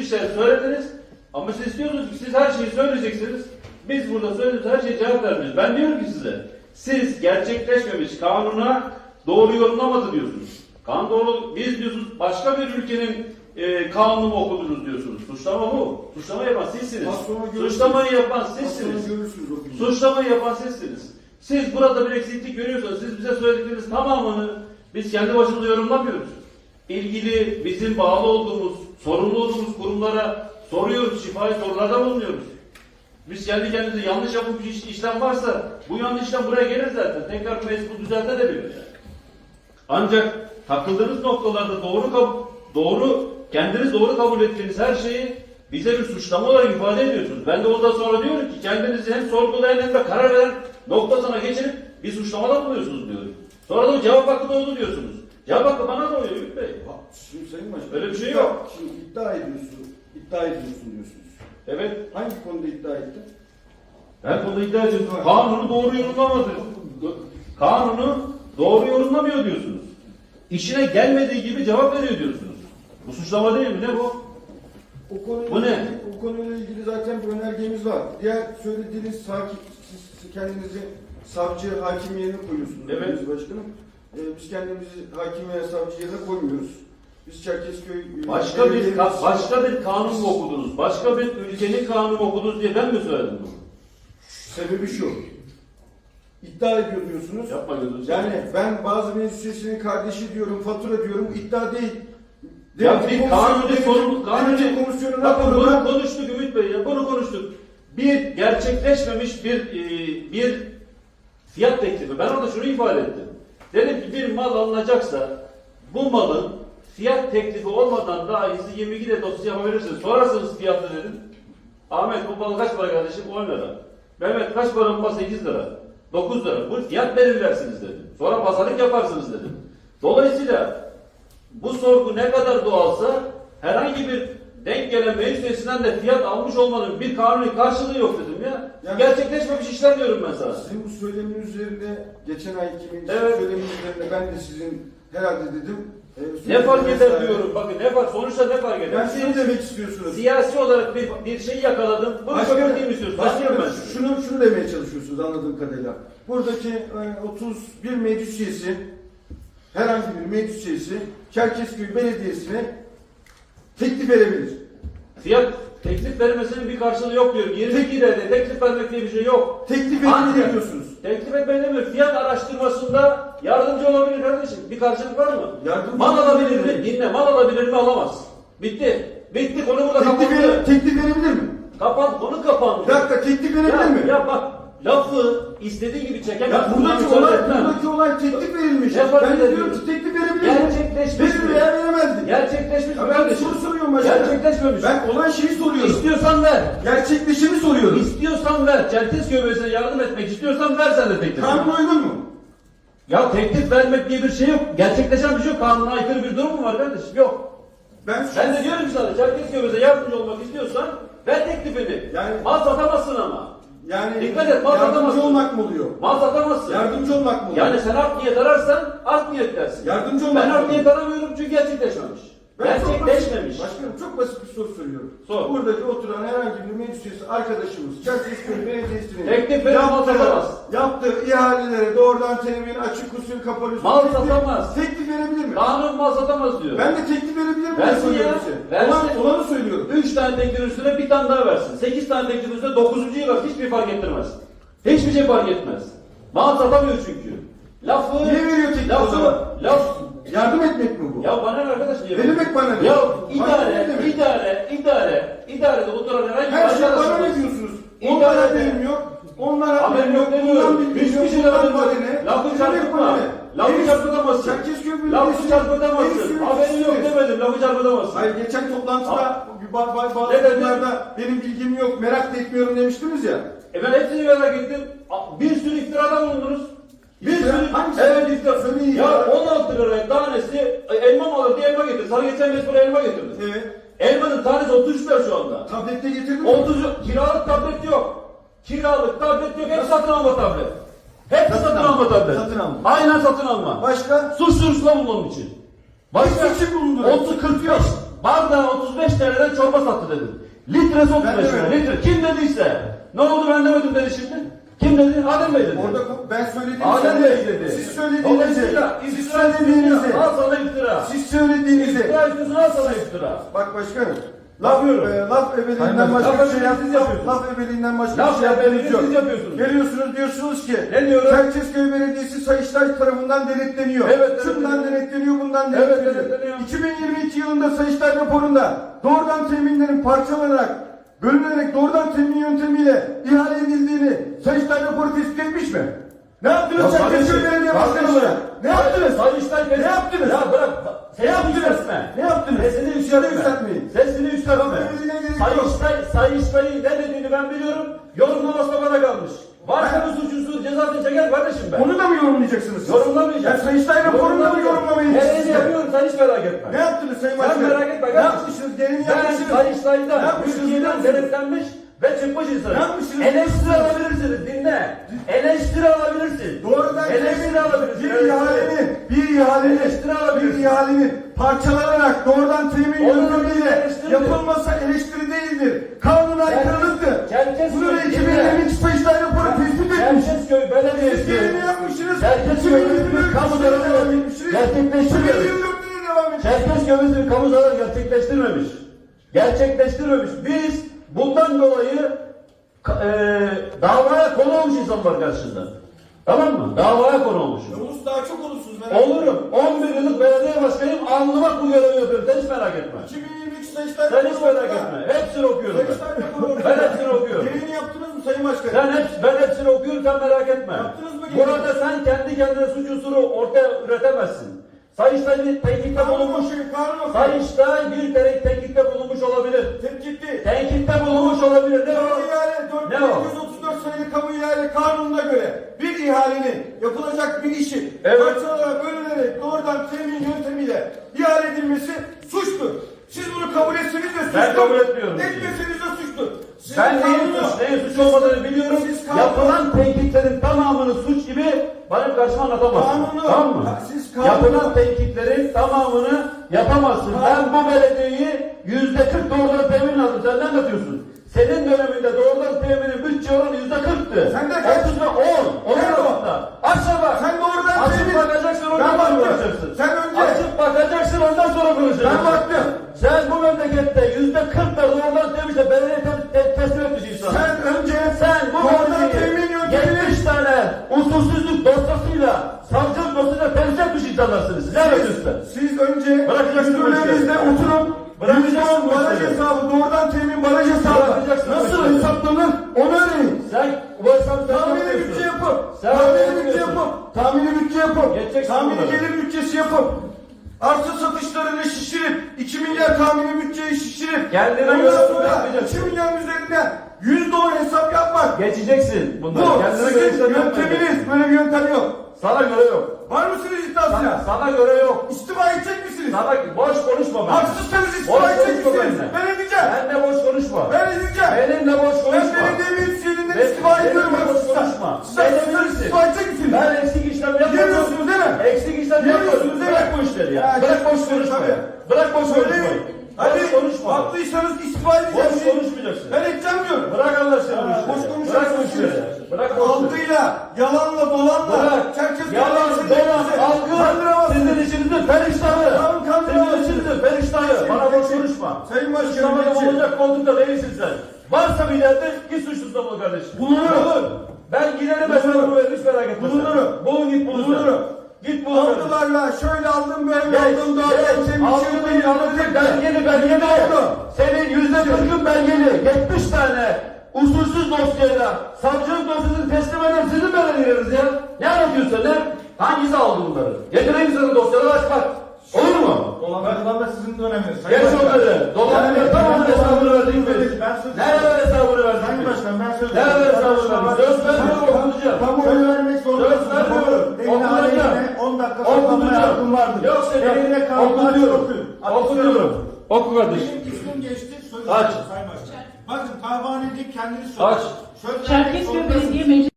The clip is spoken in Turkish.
işler söylediniz ama siz istiyorsunuz ki siz her şeyi söyleyeceksiniz. Biz burada söylediğimiz her şeye cevap vermiyoruz. Ben diyorum ki size siz gerçekleşmemiş kanuna doğru yorumlamadı diyorsunuz. Kanun doğru biz diyorsunuz başka bir ülkenin e, kanunu okudunuz diyorsunuz. Suçlama bu. Suçlama yapan sizsiniz. Suçlamayı yapan sizsiniz. Suçlamayı yapan sizsiniz. Siz burada bir eksiklik görüyorsanız siz bize söyledikleriniz tamamını biz kendi başımıza yorumlamıyoruz. İlgili bizim bağlı olduğumuz, sorumlu olduğumuz kurumlara soruyoruz, şifai sorularda bulunuyoruz. Biz kendi kendimize yanlış yapılmış iş, işlem varsa bu yanlış işlem buraya gelir zaten. Tekrar bu düzeltebilir yani. Ancak takıldığınız noktalarda doğru kabul, doğru kendiniz doğru kabul ettiğiniz her şeyi bize bir suçlama olarak ifade ediyorsunuz. Ben de ondan sonra diyorum ki kendinizi hem sorgulayan hem de karar veren noktasına geçirip bir suçlamada bulunuyorsunuz diyorum. Sonra da cevap hakkı doğdu diyorsunuz. Cevap hakkı bana doğuyor Ümit Bey. Bak, Şimdi Sayın Başkan. Öyle bir şey iddia- yok. Şimdi iddia ediyorsun. iddia ediyorsun diyorsunuz. Evet. Hangi konuda iddia ettin? Ben konuda iddia ediyorum. Kanunu doğru yorumlamadı. Kanunu doğru yorumlamıyor diyorsunuz. İşine gelmediği gibi cevap veriyor diyorsunuz. Bu suçlama değil mi? Ne bu? O konuyla, Bu ne? ilgili, o konuyla ilgili zaten bir önergemiz var. Diğer söylediğiniz sakin, siz, siz kendinizi savcı, hakim yerine koyuyorsunuz. Evet. Sayın Başkanım. Ee, biz kendimizi hakim veya savcı yerine koymuyoruz. Biz Çerkezköy... e, Başka bir ka- başka bir kanun mu okudunuz? Başka bir ülkenin kanunu mu okudunuz diye ben mi söyledim bunu? Sebebi şu. İddia ediyor diyorsunuz. Yapma gözünü seveyim. Yani ben bazı meclis üyesinin kardeşi diyorum, fatura diyorum, iddia değil. Ya Demek ki bir komisyon- kanuni demek ki- kanuni, komisyonun bakın bunu raporuna- konuştuk Ümit Bey ya, bunu konuştuk. Bir gerçekleşmemiş bir e, bir fiyat teklifi. Ben orada şunu ifade ettim. Dedim ki bir mal alınacaksa bu malın fiyat teklifi olmadan daha iyisi 22 de dosya yapabilirsiniz. Sorarsanız fiyatı dedim. Ahmet bu mal kaç para kardeşim? 10 lira. Mehmet kaç para bu mal? 8 lira. 9 lira. Bu fiyat belirlersiniz dedim. Sonra pazarlık yaparsınız dedim. Dolayısıyla bu sorgu ne kadar doğalsa herhangi bir denk gelen meclis üyesinden de fiyat almış olmanın bir kanuni karşılığı yok dedim ya. Yani- Gerçekleşmemiş işler diyorum ben sana. Sizin bu söyleminiz üzerinde geçen ayki meclis Evet. söyleminiz üzerinde ben de sizin herhalde dedim. e, Ne fark eder diyorum. Bakın ne fark sonuçta ne fark eder? Ben şunu demek istiyorsunuz. Siyasi olarak bir, bir şey yakaladım. Bunu köpürteyim istiyorsun. başkanım, Başkanım ben. şunu, şunu demeye çalışıyorsunuz anladığım kadarıyla. Buradaki e, 31 meclis üyesi, herhangi bir meclis üyesi Çerkezköy Belediyesi'ne teklif verebilir. Fiyat teklif vermesinin bir karşılığı yok diyorum. 22 liraya teklif vermek diye bir şey yok. Teklif edebilir diyorsunuz. Teklif etmeyi demiyor. Fiyat araştırmasında yardımcı olabilir kardeşim. Bir karşılık var mı? Yardımcı mal alabilir mi? Dinle. Mal alabilir mi? Alamaz. Bitti. Bitti. Konu burada Teklif, kapandı. vere- teklif verebilir mi? Kapan. Konu kapandı. Bir dakika teklif verebilir ya, mi? ya bak lafı istediği gibi çekemez. Ya buradaki olay, buradaki olay teklif verilmiş. Ne ben de diyorum. ki verebilir mi? Gerçekleşmiş Verir veya veremez mi? Gerçekleşmiş Ya mi ben kardeşim? soru soruyorum başkanım. Gerçekleşmemiş. Ben olan şeyi soruyorum. İstiyorsan ver. Gerçekleşeni soruyorum. İstiyorsan ver. Çerkez Kömürü'ne yardım etmek istiyorsan ver sen de teklif. Kanun uygun mu? Ya teklif vermek diye bir şey yok. Gerçekleşen bir şey yok. Kanuna aykırı bir durum mu var kardeşim? Yok. Ben, Ben de diyorum ki sana Çerkez Kömürü'ne yardımcı olmak istiyorsan ver teklifini. Yani- Mal satamazsın ama. Yani Dikkat et, mal yardımcı satamazsın. olmak mı oluyor? Mal satamazsın. Yardımcı olmak mı oluyor? Yani sen art niyet ararsan art niyet dersin. Yardımcı olmak Ben mı art oluyor? niyet aramıyorum çünkü gerçekleşmemiş. Ben çok Gerçekleşmemiş. basit- Başkanım çok basit bir soru soruyorum. Sor. Buradaki oturan herhangi bir meclis üyesi arkadaşımız Çerkezköy Belediyesi'nin Teklif verip mal satamaz. yaptığı ihalelere doğrudan televizyon açık usul kapalı usul Mal teklif- satamaz. Teklif verebilir mi? Kanun mal satamaz diyor. Ben de teklif verebilir miyim? Versin ya, versin. Olan, olanı söylüyorum. Tane teklifin üstüne bir tane daha versin. Sekiz tane teklifin üstüne dokuzuncuyu versin. Hiçbir fark ettirmez. Hiçbir şey fark etmez. Mal satamıyor çünkü. Lafı... Niye veriyor teklifi o Lafı... Laf... Yardım etmek mi bu? Ya bana ne arkadaş niye? Ne demek bana ne? Ya idare, demek? idare, idare, idarede oturan herhangi bir Her şey bana ne diyorsunuz? İdare Onlara haberim yok. Onlara Haberim yok demiyorum. Hiçbir şey haberim yok. Lafı çarpıtma. Lafı çarpıtamazsın. Çerkezköy Lafı Belediyesi- çarpıtamazsın. Haberin yok demedim. Lafı çarpıtamazsın. Hayır geçen toplantıda ba- ba- bazı konularda benim bilgim yok, merak da etmiyorum demiştiniz ya. E ben hepsini merak ettim. Bir sürü iftirada bulundunuz. Bir sürü Hangisi? evet iftira. Söyleyin Ya iftira. 16 liraya tanesi e, elma mı alır diye elma getir. Sana geçen mes buraya elma getirdi. Evet. Elmanın tanesi 33 lira şu anda. Tablette getirdin mi? 30 kiralık tablet yok. Kiralık tablet yok. Hep satın alma tablet. Hep Satın satın, alma. tablet. Satın alma. Aynen satın alma. Başka? Suç duyurusunda bulunun için. Başka için bulundu. 30 45 bardağı 35 TL'den çorba sattı dedin. Litresi 35 Ben lira. Litre. Kim dediyse. Ne oldu ben demedim dedi şimdi. Kim dedi? Adem Bey dedi. Orada ben söylediğim Adem Bey dedi. Siz söylediğinizi, Dolayısıyla siz iftira söylediğinizi. Al sana iftira. siz söylediğinizi. İftira istiyorsun al sana iftira. Bak başkanım. Laf, e, laf ebeliğinden başka bir şey laf yap, ebeliğini siz laf, ebeliğinden başka Laf bir şey ebeliğini yok. siz yapıyorsunuz. Geliyorsunuz diyorsunuz ki Ne diyorum? Çerkezköy Belediyesi Sayıştay tarafından denetleniyor. Evet, Şundan denetleniyor. denetleniyor, bundan Evet, denetleniyor. denetleniyor. 2022 yılında Sayıştay raporunda doğrudan teminlerin parçalanarak bölünerek doğrudan temin yöntemiyle ihale edildiğini Sayıştay raporu tespit etmiş mi? Ne yaptınız Ya Çerkezköy yorumlayacaksınız? Yorumlamayacağım. Ya Sayıştay raporunu da Gereğini siz de? yapıyorum sen hiç merak etme. Ne yaptınız Sayın Sen Başkan? merak etme Ne yapmışsınız? Ben yapmışsınız. Ne Sayıştay'dan? Türkiye'den denetlenmiş ve çıkmış insan. Ne yapmışsınız? Eleştiri alabilirsiniz dinle. Eleştiri alabilirsin. Doğrudan Eleştiri alabilirsin. bir ihalenin, bir ihalenin, Eleştiri alabilirsin. bir ihalenin parçalanarak doğrudan temin yöntemiyle eleştiri. yapılması eleştiri değildir. Kanuna aykırılıktır. Bunu da dinle. Siz Belediyesi. 2024 Belediyesi kamu zararı etmişsiniz. gerçekleştirmiyor. 2024'te de devam etmiş. Çerkezköy bir kamu zararı gerçekleştirmemiş. Gerçekleştirmemiş. Biz bundan dolayı eee davaya konu olmuş insanlar karşısında. Tamam mı? Davaya konu olmuşum. Yavuz daha çok olursunuz Olurum. 11 yıllık belediye başkanıyım. Alnıma bu görevi yapıyorum. Sen hiç merak etme. 2023 Sayıştay Sen hiç merak etme. Hepsini okuyorum Sayıştay ben. raporu ortada. Ben hepsini okuyorum. Gereğini yaptınız mı Sayın Başkan? Sen hepsini sen merak etme. Burada sen kendi kendine suç unsuru ortaya üretemezsin. Sayıştay bir tenkikte bulunmuş. kanun okuyun. Sayıştay bir tere- tenkikte bulunmuş olabilir. Tetkikli. Tenkikte bulunmuş olabilir. Ne o? ihale Ne o? 4234 sayılı kamu ihale kanununa göre bir ihalenin yapılacak bir işi Evet. parçalara bölünerek doğrudan temin yöntemiyle ihale edilmesi suçtur. Siz bunu kabul etseniz de suçtur. Ben kabul etmiyorum. Etmeseniz Sizin Ben neyin suç, neyin suç olmadığını biliyorum. Siz Yapılan tenkitlerin tamamını suç gibi benim karşıma anlatamazsın. Kanunu- tamam mı? Ha, siz kanunu- Yapılan tenkitlerin tamamını yapamazsın. Kanun- Ben bu belediyeyi yüzde kırk doğrudan temin aldım. Sen ne anlatıyorsun? Senin döneminde doğrudan teminin bütçe oranı yüzde kırktı. Sen de kaç? Otuz ve on. Onun arasında. Aşağı bak. Sen doğrudan temin- bakacaksın baktım. konuşacaksın. Sen önce- Açıp bakacaksın ondan sonra konuşacaksın. Ben baktım. Sen bu memlekette yüzde kırkla doğrudan teminle belediye te- te- teslim etmiş insan. Sen önce Sen bu yöntemiyle 70 tane usulsüzlük dosyasıyla savcılık dosyasıyla temsil etmiş insanlarsınız. Siz yapıyorsunuz? Siz önce müdürlerinizle oturup Bırakacaksın baraj hesabı, doğrudan temin baraj hesabı nasıl hesaplanır onu öğrenin. Sen bu hesabı sen Tahmini bütçe yapın. Sen tahmini bütçe yapın. Tahmini bütçe yapın. Geçeceksin Tahmini gelir bütçesi yapın. Arsa satışlarını şişirip 2 milyar tahmini bütçeyi şişirip Kendine ondan göre sonra yapacaksın. 2 milyar üzerinden yüzde on hesap yapmak. Geçeceksin bunları. Bu Kendine göre sizin işlem yapmayacaksın. yönteminiz. Böyle bir yöntem yok. Sana göre yok. Var mısınız Sana, iddiasına? sana göre yok. İstifa edecek misiniz? Sana boş konuşma ben. Haksızsanız Boş istifa edecek konuşma misiniz? benimle. Ben edeceğim. Benimle boş konuşma. Ben edeceğim. Benimle boş Ben konuşma. belediye meclisinden Ben- istifa ediyorum benimle boş konuşma. Siz Sen haksızsanız eminsin. istifa edecek misiniz? Ben eksik bu işleri ya. Ya, Bırak boş konuşma. tabii. Bırak boş konuşmayı. Söyleyin. Hadi Boş konuşma. haklıysanız istifa Boş edeceksiniz. konuşmayacaksın. Ben edeceğim diyorum. Bırak Allah aşkına bu Ha, işleri. boş Bırak bu konuşacaksınız. işleri. Bırak boş işleri. Algıyla, yalanla, dolanla. Bırak. Çerkez Yalan, dolan, algı. kandıramazsınız. Sizin işinizin periştahı. Tamam, kandıramazsınız. Sizin işinizin periştahı. Bana boş konuşma. Sayın Başkanım, Suçlamadan geçin. olacak koltukta değilsin sen. Varsa bir yerde git suçlusuna bul kardeşim. Bulunurum. Bulun. Ben giderim hesabımı verir hiç merak etme. sen. Bulunurum. Bulun git bulun. sen. Bulunurum. Git kardeşim. Algılarla şöyle aldım böyle Geç, aldım doğrudan geç. değil, algı değil. Belgeli, belgeli. oldu? Senin yüzde kırkın belgeli. 70 tane usulsüz dosyayla savcılık dosyasını teslim eden sizin belediyeleriniz ya. Ne anlatıyorsun sen? Hangisi aldı bunları? Getireyim sana dosyaları aç bak. Olur mu? Dolandırılan da sizin döneminiz. Geç onları. Dolandırma Yani- tamamını hesabını verdik Ben biz. söz- Nerede hesabını verdik Sayın biz? Başkan ben söz Nerede hesabını verdik? Söz vermiyorum okutacağım. Kamuoyu vermek zorundasınız. Söz vermiyorum. Devlet Okutacağım. aleyhine 10 dakika saklanmaya hakkım vardır. Okutacağım. Yoksa Eline kanun açın okutuyorum. okuyun. Okutuyorum. Oku kardeşim. Benim kısmım geçti. Söz Aç. Sayın Başkan. Bakın kahvehanede kendiniz Aç. Söz Çerkezköy. Belediye Meclisi